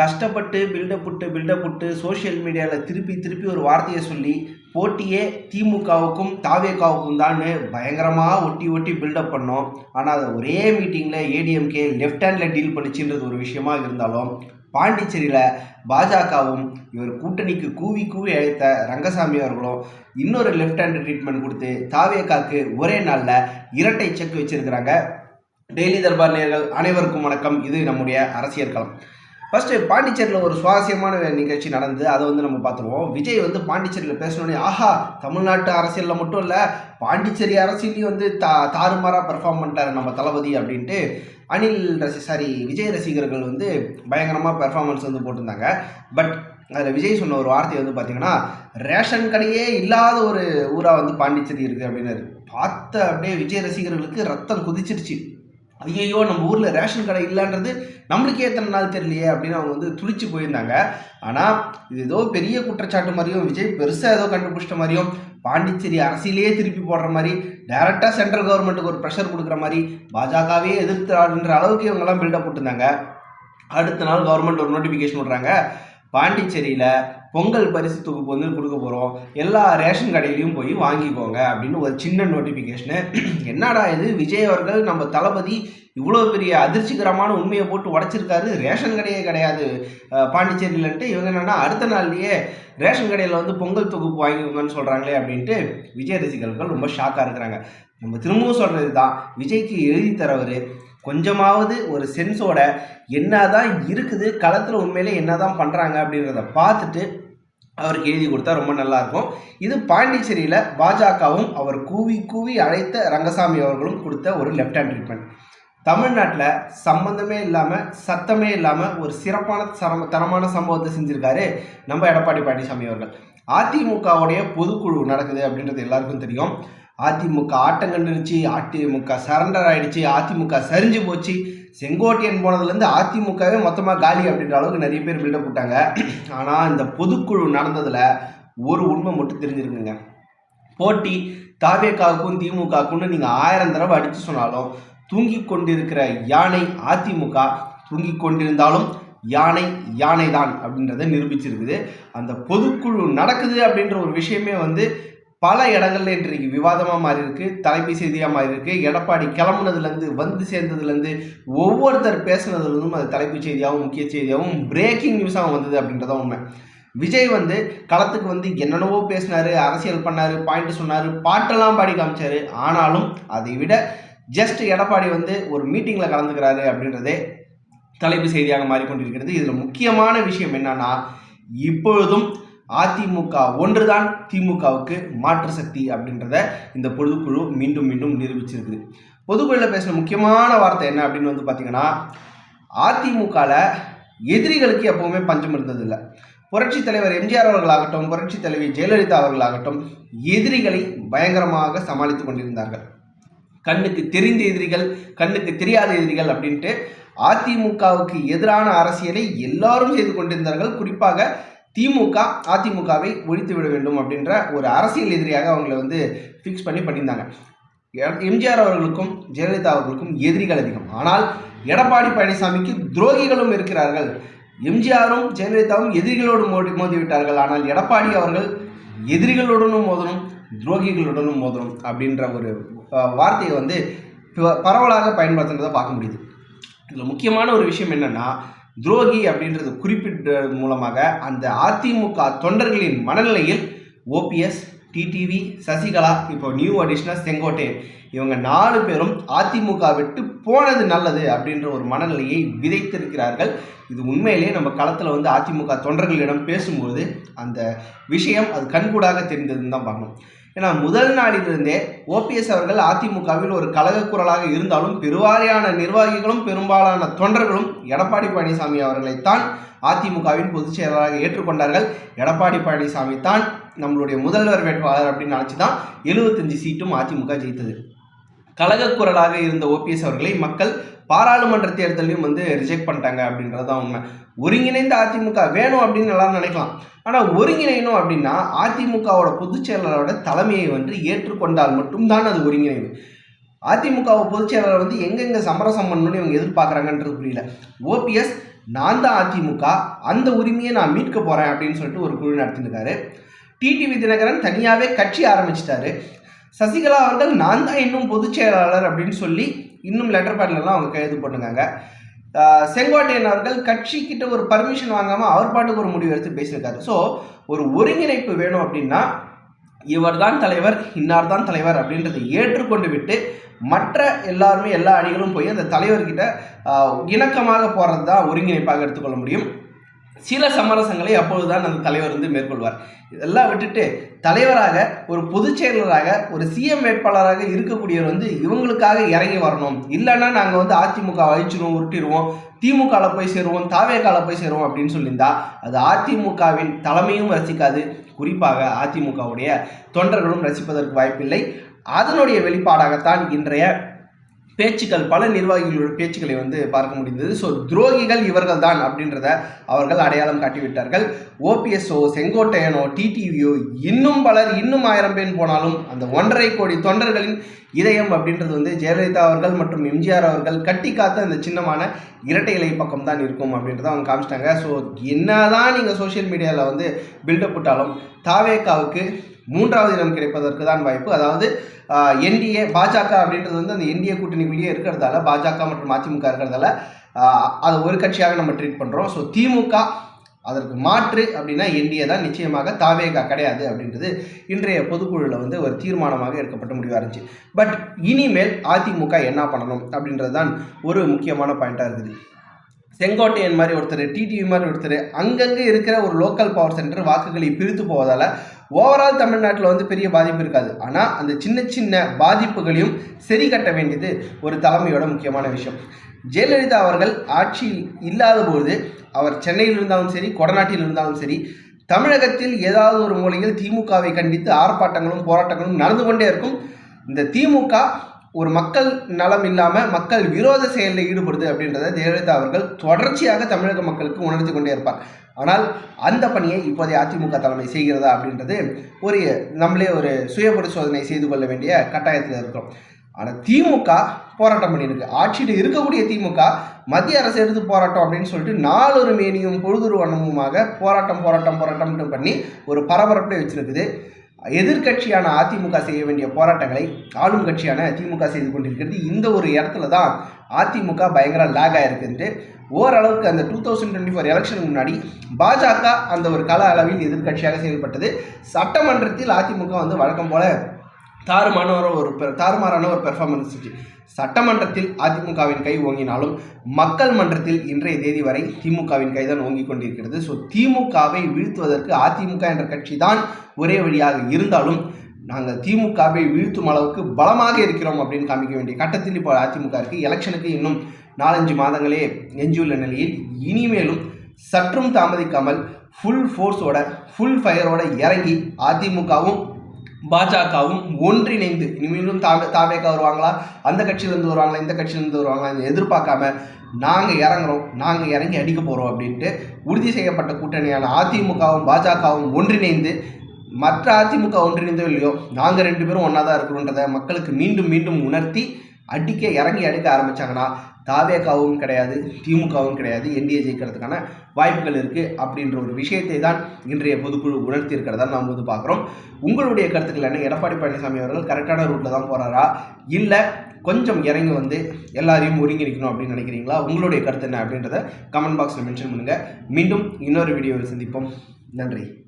கஷ்டப்பட்டு பில்டப் விட்டு பில்டப் விட்டு சோஷியல் மீடியாவில் திருப்பி திருப்பி ஒரு வார்த்தையை சொல்லி போட்டியே திமுகவுக்கும் தாவேக்காவுக்கும் தான் பயங்கரமாக ஒட்டி ஒட்டி பில்டப் பண்ணோம். ஆனால் அதை ஒரே மீட்டிங்கில் ஏடிஎம்கே லெஃப்ட் ஹேண்டில் டீல் பண்ணிச்சுன்றது ஒரு விஷயமா இருந்தாலும் பாண்டிச்சேரியில் பாஜகவும் இவர் கூட்டணிக்கு கூவி கூவி அழைத்த ரங்கசாமி அவர்களும் இன்னொரு லெஃப்ட் ஹேண்ட் ட்ரீட்மெண்ட் கொடுத்து தாவேகாக்கு ஒரே நாளில் இரட்டை செக் வச்சிருக்கிறாங்க. டெய்லி தர்பார் நேர்கள் அனைவருக்கும் வணக்கம். இது நம்முடைய அரசியல் களம். ஃபர்ஸ்ட் பாண்டிச்சேரியில் ஒரு சுவாரஸ்யமான நிகழ்ச்சி நடந்து அதை வந்து நம்ம பார்த்துருவோம். விஜய் வந்து பாண்டிச்சேரியில் பேசணுன்னே ஆஹா தமிழ்நாட்டு அரசியலில் மட்டும் இல்லை பாண்டிச்சேரி அரசியலையும் வந்து தா தாறுமாறாக பெர்ஃபார்ம் பண்ணிட்டார் நம்ம தளபதி அப்படின்ட்டு அனில் ரசி சாரி விஜய் ரசிகர்கள் வந்து பயங்கரமாக பெர்ஃபார்மன்ஸ் வந்து போட்டிருந்தாங்க. பட் அதில் விஜய் சொன்ன ஒரு வார்த்தை வந்து பார்த்தீங்கன்னா ரேஷன் கடையே இல்லாத ஒரு ஊராக வந்து பாண்டிச்சேரி இருக்குது அப்படின்னாரு. பார்த்த அப்படியே விஜய் ரசிகர்களுக்கு ரத்தம் குதிச்சிருச்சு ஐயையோ நம்ம ஊரில் ரேஷன் கடை இல்லைன்றது நம்மளுக்கே எத்தனை நாள் தெரியலையே அப்படின்னு அவங்க வந்து துளிச்சு போயிருந்தாங்க. ஆனால் இது ஏதோ பெரிய குற்றச்சாட்டு மாதிரியும் விஜய் பெருசாக ஏதோ கண்டுபிடிச்சிட்ட மாதிரியும் பாண்டிச்சேரி அரசியலே திருப்பி போடுற மாதிரி டைரெக்டாக சென்ட்ரல் கவர்மெண்ட்டுக்கு ஒரு ப்ரெஷர் கொடுக்குற மாதிரி பாஜகவே எதிர்த்தாடுன்ற அளவுக்கு இவங்கெல்லாம் பில்டப் போட்டிருந்தாங்க. அடுத்த நாள் கவர்மெண்ட் ஒரு நோட்டிஃபிகேஷன் விட்றாங்க. பாண்டிச்சேரியில் பொங்கல் பரிசு தொகுப்பு வந்து கொடுக்க போகிறோம் எல்லா ரேஷன் கடையிலையும் போய் வாங்கிக்கோங்க அப்படின்னு ஒரு சின்ன நோட்டிஃபிகேஷனு என்னடா இது? விஜய் அவர்கள் நம்ம தளபதி இவ்வளோ பெரிய அதிர்ச்சிகரமான உண்மையை போட்டு உடச்சிருக்காரு. ரேஷன் கடையே கிடையாது. பாண்டிச்சேரியிலன்ட்டு இவங்க என்னன்னா அடுத்த நாள்லயே ரேஷன் கடையில் வந்து பொங்கல் தொகுப்பு வாங்கிக்கோங்கன்னு சொல்கிறாங்களே அப்படின்ட்டு விஜய் ரசிகர்கள் ரொம்ப ஷாக்காக இருக்கிறாங்க. நம்ம திரும்பவும் சொல்கிறது தான் விஜய்க்கு எழுதி தரவர். கொஞ்சமாவது ஒரு சென்ஸோட என்ன தான் இருக்குது களத்தில் உண்மையிலே என்னதான் பண்ணுறாங்க அப்படின்றத பார்த்துட்டு அவருக்கு எழுதி கொடுத்தா ரொம்ப நல்லா இருக்கும் இது பாண்டிச்சேரியில் பாஜகவும் அவர் கூவி கூவி அழைத்த ரங்கசாமி அவர்களும் கொடுத்த ஒரு லெஃப்ட் ஹேண்ட் ட்ரீட்மெண்ட் தமிழ்நாட்டில் சம்பந்தமே இல்லாமல் சத்தமே இல்லாமல் ஒரு சிறப்பான சரம தரமான சம்பவத்தை செஞ்சுருக்காரு நம்ம எடப்பாடி பழனிசாமி அவர்கள். அதிமுகவுடைய பொதுக்குழு நடக்குது அப்படின்றது எல்லாருக்கும் தெரியும். அதிமுக ஆட்டம் கண்டுருச்சு அதிமுக சரண்டர் ஆயிடுச்சு அதிமுக சரிஞ்சு போச்சு. செங்கோட்டையன் போனதுலேருந்து அதிமுகவே மொத்தமாக காலி அப்படின்ற அளவுக்கு நிறைய பேர் பில்டப் போட்டாங்க ஆனால் இந்த பொதுக்குழு நடந்ததில் ஒரு உண்மை மட்டும் தெரிஞ்சிருக்குங்க. போட்டி தாவேக்காவுக்கும் திமுகவுக்குன்னு நீங்கள் ஆயிரம் தடவை அடித்து சொன்னாலும் தூங்கி கொண்டிருக்கிற யானை அதிமுக தூங்கி கொண்டிருந்தாலும் யானை யானை தான் அப்படின்றத நிரூபிச்சிருக்குது. அந்த பொதுக்குழு நடக்குது அப்படின்ற ஒரு விஷயமே வந்து பல இடங்கள்ல இன்றைக்கு விவாதமாக மாறி இருக்கு தலைமை செய்தியாக மாறி இருக்கு எடப்பாடி கிளம்புனதுலேருந்து வந்து சேர்ந்ததுலேருந்து ஒவ்வொருத்தர் பேசுனதுலேருந்தும் அது தலைப்புச் செய்தியாகவும் முக்கிய செய்தியாகவும் பிரேக்கிங் நியூஸாகவும் வந்தது அப்படின்றத உண்மை. விஜய் வந்து களத்துக்கு வந்து என்னென்னவோ பேசினாரு அரசியல் பண்ணாரு பாயிண்ட் சொன்னாரு பாட்டெல்லாம் பாடி காமிச்சாரு. ஆனாலும் அதை விட ஜஸ்ட் எடப்பாடி வந்து ஒரு மீட்டிங்கில் கலந்துக்கிறாரு அப்படின்றதே தலைப்பு செய்தியாக மாறிக்கொண்டிருக்கிறது. இதில் முக்கியமான விஷயம் என்னன்னா இப்பொழுதும் அதிமுக ஒன்றுதான் திமுகவுக்கு மாற்று சக்தி அப்படின்றத இந்த பொதுக்குழு மீண்டும் மீண்டும் நிரூபிச்சிருக்குது. பொதுக்குழுவில் பேசின முக்கியமான வார்த்தை என்ன அப்படின்னு வந்து பார்த்தீங்கன்னா அதிமுகவில் எதிரிகளுக்கு எப்பவுமே பஞ்சம் இருந்ததில்லை. புரட்சி தலைவர் எம்ஜிஆர் அவர்களாகட்டும் புரட்சி தலைவி ஜெயலலிதா அவர்களாகட்டும் எதிரிகளை பயங்கரமாக சமாளித்து கொண்டிருந்தார்கள். கண்ணுக்கு தெரிந்த எதிரிகள் கண்ணுக்கு தெரியாத எதிரிகள் அப்படின்ட்டு அதிமுகவுக்கு எதிரான அரசியலை எல்லாரும் செய்து கொண்டிருந்தார்கள். குறிப்பாக திமுக அதிமுகவை ஒழித்து விட வேண்டும் அப்படின்ற ஒரு அரசியல் எதிரியாக அவங்களை வந்து ஃபிக்ஸ் பண்ணி பண்ணியிருந்தாங்க. எம்ஜிஆர் அவர்களுக்கும் ஜெயலலிதா அவர்களுக்கும் எதிரிகள் அதிகம். ஆனால் எடப்பாடி பழனிசாமிக்கு துரோகிகளும் இருக்கிறார்கள். எம்ஜிஆரும் ஜெயலலிதாவும் எதிரிகளோடு மோடி மோதி விட்டார்கள் ஆனால் எடப்பாடி அவர்கள் எதிரிகளுடனும் மோதணும் துரோகிகளுடனும் மோதணும் அப்படின்ற ஒரு வார்த்தையை வந்து பரவலாக பயன்படுத்துகிறத பார்க்க முடியுது. இதில் முக்கியமான ஒரு விஷயம் என்னன்னா துரோகி அப்படின்றது குறிப்பிட்ட மூலமாக அந்த அதிமுக தொண்டர்களின் மனநிலையில் ஓபிஎஸ் டிடிவி சசிகலா இப்போ நியூ அடிஷனல் செங்கோட்டையன் இவங்க நாலு பேரும் அதிமுக விட்டு போனது நல்லது அப்படின்ற ஒரு மனநிலையை விதைத்திருக்கிறார்கள். இது உண்மையிலேயே நம்ம களத்தில் வந்து அதிமுக தொண்டர்களிடம் பேசும்போது அந்த விஷயம் அது கண்கூடாக தெரிந்ததுன்னு தான் பார்க்கணும். ஏன்னா முதல் நாளிலிருந்தே ஓபிஎஸ் அவர்கள் அதிமுகவில் ஒரு கழக குரலாக இருந்தாலும் பெருவாரியான நிர்வாகிகளும் பெரும்பாலான தொண்டர்களும் எடப்பாடி பழனிசாமி அவர்களைத்தான் அதிமுகவின் பொதுச் செயலாளராக ஏற்றுக்கொண்டார்கள். எடப்பாடி பழனிசாமி தான் நம்மளுடைய முதல்வர் வேட்பாளர் அப்படின்னு நினச்சி தான் எழுபத்தஞ்சு சீட்டும் அதிமுக ஜெயித்தது. கழக குரலாக இருந்த ஓபிஎஸ் அவர்களை மக்கள் பாராளுமன்ற தேர்தலையும் வந்து ரிஜெக்ட் பண்ணிட்டாங்க அப்படின்றது தான் உண்மை. ஒருங்கிணைந்த அதிமுக வேணும் அப்படின்னு எல்லாரும் நினைக்கலாம். ஆனால் ஒருங்கிணையணும் அப்படின்னா அதிமுகவோட பொதுச் செயலாளரோட தலைமையை வந்து ஏற்றுக்கொண்டால் மட்டும்தான் அது ஒருங்கிணைவு. அதிமுக பொதுச் செயலாளர் வந்து எங்கெங்க சமரசம் பண்ணணும்னு இவங்க எதிர்பார்க்குறாங்கன்றது புரியல. ஓபிஎஸ் நான் தான் அதிமுக அந்த உரிமையை நான் மீட்க போகிறேன் அப்படின்னு சொல்லிட்டு ஒரு குழு நடத்திருக்காரு. டிடிவி தினகரன் தனியாகவே கட்சி ஆரம்பிச்சிட்டாரு. சசிகலா அவர்கள் நான் தான் இன்னும் பொதுச் செயலாளர் அப்படின்னு சொல்லி இன்னும் லெட்டர் பேட்லலாம் அவங்க கையெழுத்து போட்டுருக்காங்க. செங்கோட்டையன் அவர்கள் கட்சி கிட்ட ஒரு பர்மிஷன் வாங்காமல் அவர் பாட்டுக்கு ஒரு முடிவு எடுத்து பேசியிருக்காரு. ஸோ ஒரு ஒருங்கிணைப்பு வேணும் அப்படின்னா இவர் தான் தலைவர் இன்னார் தான் தலைவர் அப்படின்றத ஏற்றுக்கொண்டு விட்டு மற்ற எல்லாருமே எல்லா அணிகளும் போய் அந்த தலைவர்கிட்ட இணக்கமாக போகிறது தான் ஒருங்கிணைப்பாக எடுத்துக்கொள்ள முடியும். சில சமரசங்களை அப்பொழுதுதான் அந்த தலைவர் வந்து மேற்கொள்வார். இதெல்லாம் விட்டுட்டு தலைவராக ஒரு பொதுச் செயலராக ஒரு சிஎம் வேட்பாளராக இருக்கக்கூடியவர் வந்து இவங்களுக்காக இறங்கி வரணும். இல்லைன்னா நாங்கள் வந்து அதிமுக அழிச்சிருவோம் உருட்டிடுவோம் திமுகவில் போய் சேருவோம் தாவேக்கால போய் சேருவோம் அப்படின்னு சொல்லியிருந்தா அது அதிமுகவின் தலைமையும் ரசிக்காது. குறிப்பாக அதிமுகவுடைய தொண்டர்களும் ரசிப்பதற்கு வாய்ப்பில்லை. அதனுடைய வெளிப்பாடாகத்தான் இன்றைய பேச்சுக்கள் பல நிர்வாகிகளோட பேச்சுக்களை வந்து பார்க்க முடிந்தது. ஸோ துரோகிகள் இவர்கள் தான் அப்படின்றத அவர்கள் அடையாளம் காட்டிவிட்டார்கள். ஓபிஎஸ்ஓ செங்கோட்டையனோ டிடிவியோ இன்னும் பலர் இன்னும் ஆயிரம் பேர் போனாலும் அந்த ஒன்றரை கோடி தொண்டர்களின் இதயம் அப்படின்றது வந்து ஜெயலலிதா அவர்கள் மற்றும் எம்ஜிஆர் அவர்கள் கட்டி காத்த அந்த சின்னமான இரட்டை இலை பக்கம் தான் இருக்கும் அப்படின்றத அவங்க காமிச்சிட்டாங்க. ஸோ என்னதான் நீங்கள் சோஷியல் மீடியாவில் வந்து பில்டப் விட்டாலும் தாவேக்காவுக்கு மூன்றாவது இடம் கிடைப்பதற்கு தான் வாய்ப்பு. அதாவது என்டிஏ பாஜக அப்படின்றது வந்து அந்த என்டிஏ கூட்டணிக்குள்ளேயே இருக்கிறதால பாஜக மற்றும் அதிமுக இருக்கிறதால அதை ஒரு கட்சியாக நம்ம ட்ரீட் பண்ணுறோம் ஸோ திமுக அதற்கு மாற்று அப்படின்னா என்டிஏ தான் நிச்சயமாக தாவேகா கிடையாது அப்படின்றது இன்றைய பொதுக்குழுவில் வந்து ஒரு தீர்மானமாக எடுக்கப்பட்ட முடிவாக இருந்துச்சு. பட் இனிமேல் அதிமுக என்ன பண்ணணும் அப்படின்றது தான் ஒரு முக்கியமான பாயிண்ட்டாக இருக்குது. செங்கோட்டையன் மாதிரி ஒருத்தர் டிடிவி மாதிரி ஒருத்தர் அங்கங்கே இருக்கிற ஒரு லோக்கல் பவர் சென்டர் வாக்குகளை பிரித்து போவதால் ஓவரால் தமிழ்நாட்டில் வந்து பெரிய பாதிப்பு இருக்காது. ஆனால் அந்த சின்ன சின்ன பாதிப்புகளையும் சரி கட்ட வேண்டியது ஒரு தலைமையோட முக்கியமான விஷயம். ஜெயலலிதா அவர்கள் ஆட்சியில் இல்லாத போது அவர் சென்னையில் இருந்தாலும் சரி கொடநாட்டில் இருந்தாலும் சரி தமிழகத்தில் ஏதாவது ஒரு மூலையில் திமுகவை கண்டித்து ஆர்ப்பாட்டங்களும் போராட்டங்களும் நடந்து கொண்டே இருக்கும். இந்த திமுக ஒரு மக்கள் நலம் இல்லாமல் மக்கள் விரோத செயலில் ஈடுபடுது அப்படின்றத ஜெயலலிதா அவர்கள் தொடர்ச்சியாக தமிழக மக்களுக்கு உணர்த்தி கொண்டே இருப்பார். ஆனால் அந்த பணியை இப்போதைய அதிமுக தலைமை செய்கிறதா அப்படின்றது ஒரு நம்மளே ஒரு சுய பரிசோதனை செய்து கொள்ள வேண்டிய கட்டாயத்தில் இருக்கிறோம். ஆனால் திமுக போராட்டம் பண்ணியிருக்கு. ஆட்சியில் இருக்கக்கூடிய திமுக மத்திய அரசு எடுத்து போராட்டம் அப்படின்னு சொல்லிட்டு நாலொரு மேனியும் பொழுதுரு வண்ணமுமாக போராட்டம் போராட்டம் போராட்டம்னு பண்ணி ஒரு பரபரப்பை வச்சிருக்குது. எதிர்க்கட்சியான அதிமுக செய்ய வேண்டிய போராட்டங்களை ஆளும் கட்சியான திமுக செய்து கொண்டிருக்கிறது. இந்த ஒரு இடத்துல தான் அதிமுக பயங்கர லேக் ஆயிருக்குன்ட்டு ஓரளவுக்கு அந்த டூ தௌசண்ட் டுவெண்ட்டி ஃபோர் எலெக்ஷனுக்கு முன்னாடி பாஜக அந்த ஒரு கல அளவில் எதிர்க்கட்சியாக செயல்பட்டது. சட்டமன்றத்தில் அதிமுக வந்து வழக்கம் போல தாறுமான ஒரு தாறுமாறான ஒரு பெர்ஃபார்மன்ஸ் இருந்துச்சு சட்டமன்றத்தில் அதிமுகவின் கை ஓங்கினாலும் மக்கள் மன்றத்தில் இன்றைய தேதி வரை திமுகவின் கைதான் ஓங்கிக் கொண்டிருக்கிறது. ஸோ திமுகவை வீழ்த்துவதற்கு அதிமுக என்ற கட்சி தான் ஒரே வழியாக இருந்தாலும் நாங்கள் திமுகவை வீழ்த்தும் அளவுக்கு பலமாக இருக்கிறோம் அப்படின்னு காமிக்க வேண்டிய கட்டத்தில் இப்போ அதிமுக இருக்குது எலெக்ஷனுக்கு இன்னும் நாலஞ்சு மாதங்களே எஞ்சியுள்ள நிலையில் இனிமேலும் சற்றும் தாமதிக்காமல் ஃபுல் ஃபோர்ஸோட ஃபுல் ஃபயரோட இறங்கி அதிமுகவும் பாஜகவும் ஒன்றிணைந்து இனிமேலும் தாவே தாவேக்கா வருவாங்களா? அந்த கட்சியிலேருந்து வருவாங்களா? இந்த கட்சியிலேருந்து வருவாங்களா? எதிர்பார்க்காம நாங்கள் இறங்குறோம் நாங்கள் இறங்கி அடிக்க போகிறோம் அப்படின்ட்டு உறுதி செய்யப்பட்ட கூட்டணியான அதிமுகவும் பாஜகவும் ஒன்றிணைந்து மற்ற அதிமுக ஒன்றிணைந்தோ இல்லையோ நாங்கள் ரெண்டு பேரும் ஒன்றா தான் இருக்கிறோன்றதை மக்களுக்கு மீண்டும் மீண்டும் உணர்த்தி அடிக்க இறங்கி அடிக்க ஆரம்பிச்சாங்கன்னா தாவேகாவும் கிடையாது திமுகவும் கிடையாது என்டிஏ ஜெயிக்கிறதுக்கான வாய்ப்புகள் இருக்குது அப்படின்ற ஒரு விஷயத்தை தான் இன்றைய பொதுக்குழு உணர்த்தி இருக்கிறதா நாம் வந்து பார்க்குறோம். உங்களுடைய கருத்துக்கள் என்ன? எடப்பாடி பழனிசாமி அவர்கள் கரெக்டான ரூட்டில் தான் போகிறாரா இல்லை கொஞ்சம் இறங்கி வந்து எல்லாரையும் ஒருங்கிணைக்கணும் அப்படின்னு நினைக்கிறீங்களா? உங்களுடைய கருத்து என்ன அப்படின்றத கமெண்ட் பாக்ஸில் மென்ஷன் பண்ணுங்கள் மீண்டும் இன்னொரு வீடியோவில் சந்திப்போம். நன்றி.